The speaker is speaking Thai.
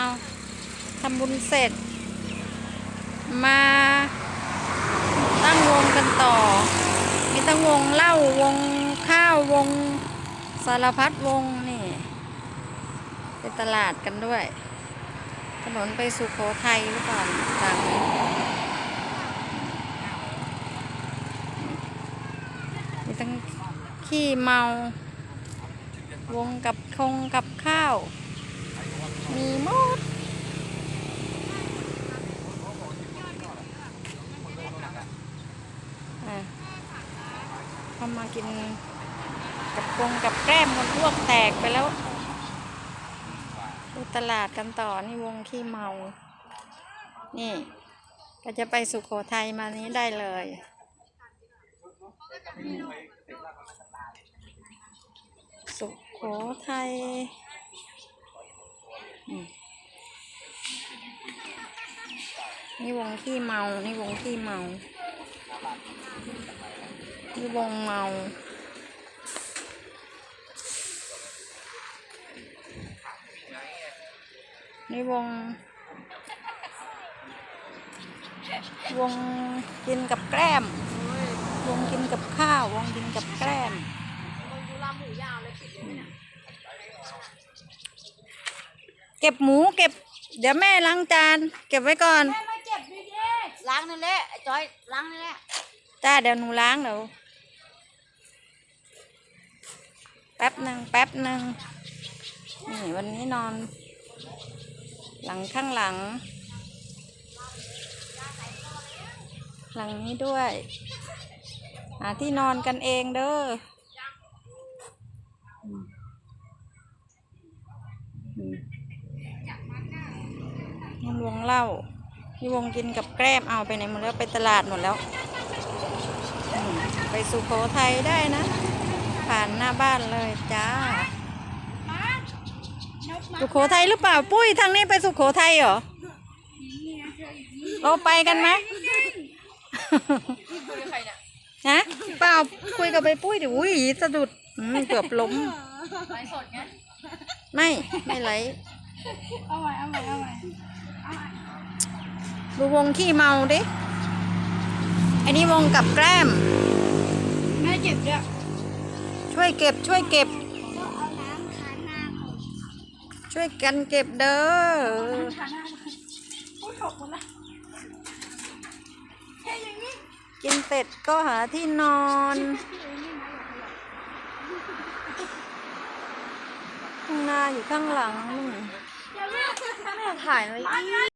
เอาทำบุญเสร็จ มาตั้งวงกันต่อ มีทั้งวงเหล้าวงข้าววงสารพัดวงนี่ไปตลาดกันด้วย ถนนไปสุโขทัยหรือเปล่าทางนี้มีทั้งขี้เมาวงกับคงกับข้าว มีหมดอะเข้ามากินกับกงกับแกล้มคนพวกแตกไปแล้วไปตลาดกันต่อนี่วงขี้เมา นี่ก็จะไปสุโขทัยมานี้ได้เลยสุโขทัย นี่วงขี้เมา นี่วงขี้เมา นี่วงเมา นี่วง วงกินกับแกล้ม วงกินกับข้าว วงกินกับแกล้มเก็บหมูเก็บ เดี๋ยวแม่ล้างจาน เก็บไว้ก่อน แม่มาเก็บดีๆล้างนั่นแหละไอ้จอยล้างนั่นแหละจ้าเดี๋ยวหนูล้างเดี๋ยวแป๊บหนึ่งแป๊บหนึ่งนี่วันนี้นอน หลังข้างหลัง หลังนี้ด้วยหาที่นอนกันเองเด้ออืมอื นี่วงเหล้านี่วงกินกับแกล้มเอาไปไหนหมดแล้วไปตลาดหมดแล้วอืมไปสุโขทัยได้นะ ผ่านหน้าบ้านเลยจ้า สุโขทัยหรือเปล่าปุ้ยทางนี้ไปสุโขทัยเหรอเราไปกันไหมฮะเปล่าคุยกับไปปุ้ยเดี๋ยวอุ้ยสะดุดอืมเกือบล้มไลฟ์สดไงไม่ ไม่ไหลเอาใหม่เอาใหม่เอาใหม่ ดูวงขี้เมาดิ อันนี้วงกับแกล้ม แม่เจ็บด้วยช่วยเก็บช่วยเก็บก็เอาน้ำทาหน้าผมช่วยกันเก็บเด้อทาหน้าพูดถกหมดละแค่อย่างนี้กินเสร็จก็หาที่นอน ข้างหน้าอยู่ข้างหลังนู่น แม่ถ่ายไว้